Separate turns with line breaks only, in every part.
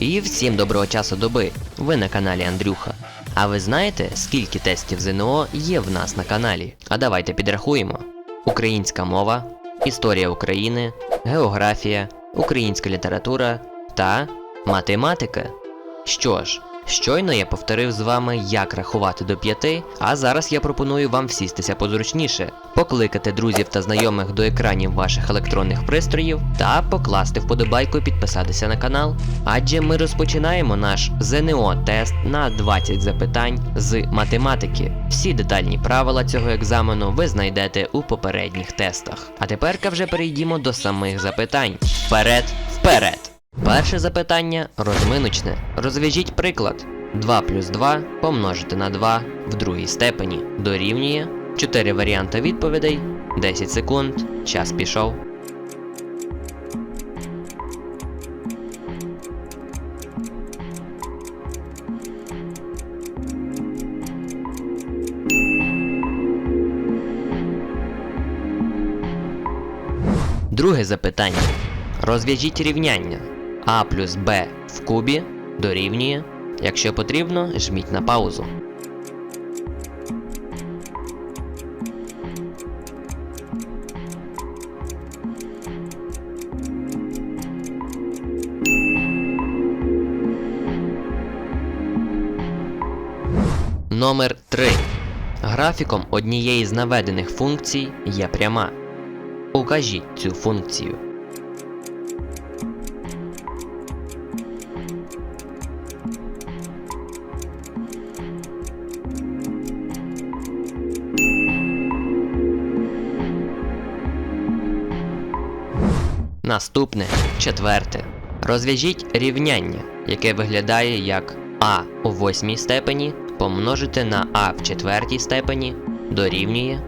І всім доброго часу доби. Ви на каналі Андрюха. А ви знаєте, скільки тестів ЗНО є в нас на каналі? А давайте підрахуємо: українська мова, історія України, географія, українська література та математика. Що ж, щойно я повторив з вами, як рахувати до п'яти, а зараз я пропоную вам всістися позручніше, покликати друзів та знайомих до екранів ваших електронних пристроїв та покласти вподобайку і підписатися на канал. Адже ми розпочинаємо наш ЗНО тест на 20 запитань з математики. Всі детальні правила цього екзамену ви знайдете у попередніх тестах. А теперка вже перейдімо до самих запитань. Вперед, вперед! Перше запитання розминочне. Розв'яжіть приклад. 2 плюс 2 помножити на 2 в другій степені дорівнює 4 варіанти відповідей, 10 секунд, час пішов. Друге запитання. Розв'яжіть рівняння. А плюс Б в кубі дорівнює. Якщо потрібно, жміть на паузу. Номер 3. Графіком однієї з наведених функцій є пряма. Укажіть цю функцію. Наступне четверте. Розв'яжіть рівняння, яке виглядає як а у восьмій степені помножити на а в четвертій степені дорівнює.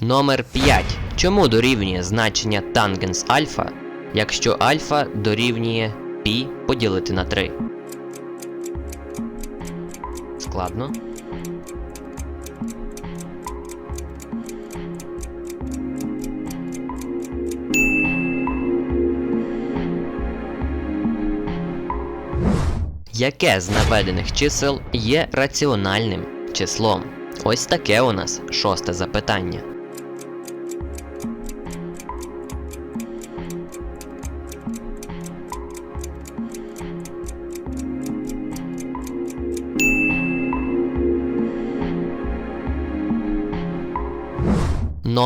Номер 5. Чому дорівнює значення тангенс альфа, якщо альфа дорівнює пі поділити на 3? Складно. Яке з наведених чисел є раціональним числом? Ось таке у нас шосте запитання.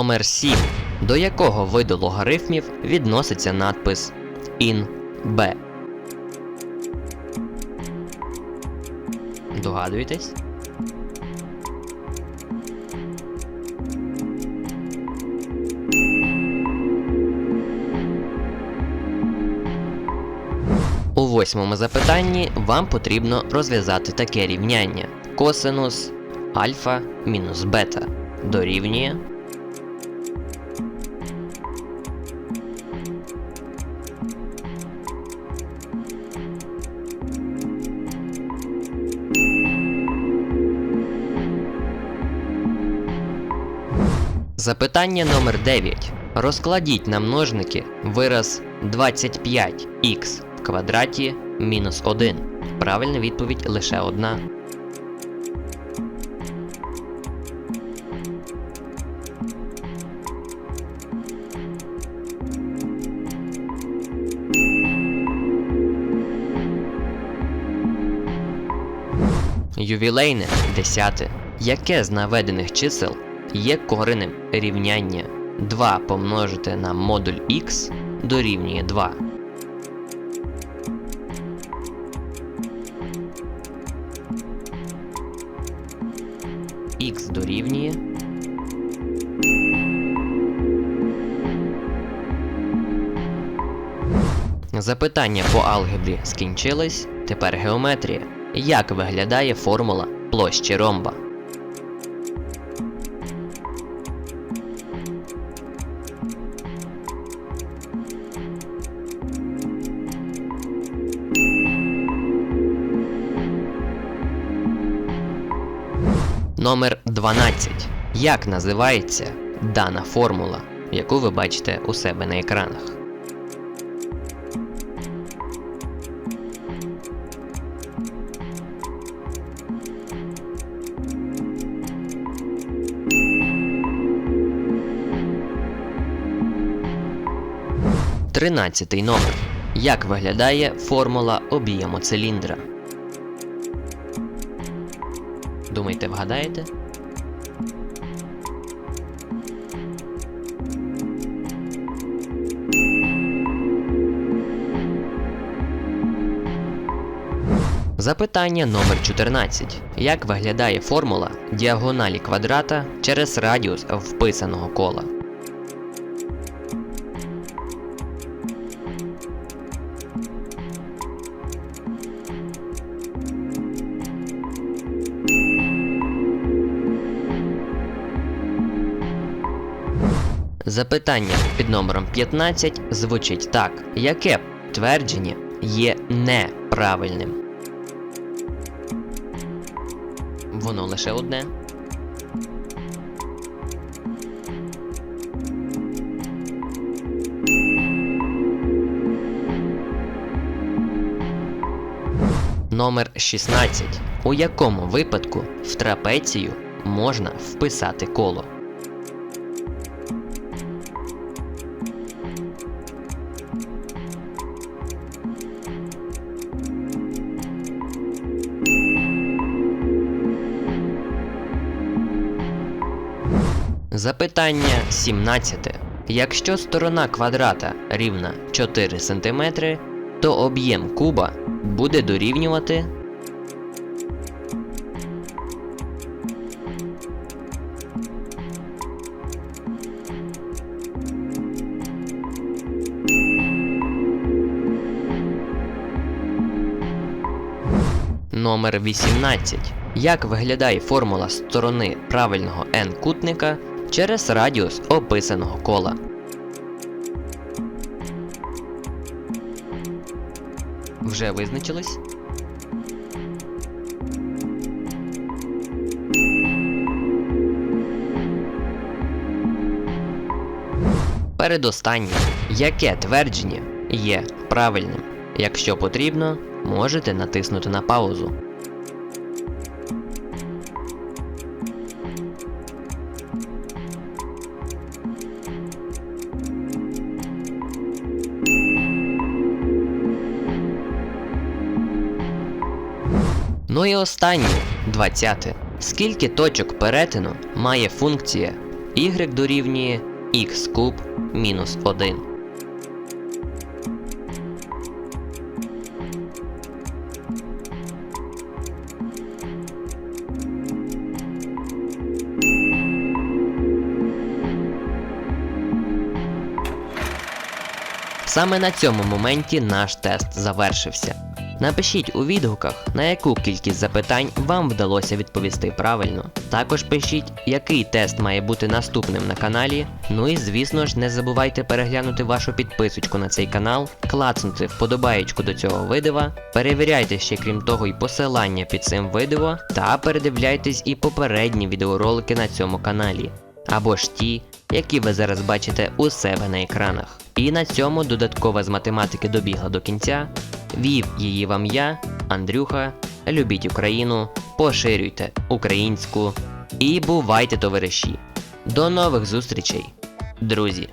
Номер 7. До якого виду логарифмів відноситься надпис in B? Догадуєтесь? У восьмому запитанні вам потрібно розв'язати таке рівняння. Косинус альфа мінус бета дорівнює Запитання номер 9. Розкладіть на множники вираз 25х в квадраті мінус 1. Правильна відповідь лише одна. Ювілейне 10. Яке з наведених чисел є коренем рівняння 2 помножити на модуль х дорівнює 2. х дорівнює Запитання по алгебрі скінчились. Тепер геометрія. Як виглядає формула площі ромба? Номер 12. Як називається дана формула, яку ви бачите у себе на екранах? Тринадцятий номер. Як виглядає формула об'єму циліндра? Думаєте, вгадаєте? Запитання номер 14. Як виглядає формула діагоналі квадрата через радіус вписаного кола? Запитання під номером 15 звучить так: яке твердження є неправильним? Воно лише одне. Номер 16. У якому випадку в трапецію можна вписати коло? Запитання 17. Якщо сторона квадрата рівна 4 см, то об'єм куба буде дорівнювати Номер 18. Як виглядає формула сторони правильного n-кутника через радіус описаного кола? Вже визначились? Передостаннє. Яке твердження є правильним? Якщо потрібно, можете натиснути на паузу. Ну і останнє, 20. Скільки точок перетину має функція y дорівнює x куб мінус 1? Саме на цьому моменті наш тест завершився. Напишіть у відгуках, на яку кількість запитань вам вдалося відповісти правильно. Також пишіть, який тест має бути наступним на каналі. Ну і звісно ж, не забувайте переглянути вашу підписочку на цей канал, клацнути вподобаєчку до цього відео, перевіряйте ще крім того і посилання під цим відео, та передивляйтесь і попередні відеоролики на цьому каналі. Або ж ті, які ви зараз бачите у себе на екранах. І на цьому додаткова з математики добігла до кінця. Вів її вам я, Андрюха. Любіть Україну, поширюйте українську і бувайте товариші. До нових зустрічей, друзі!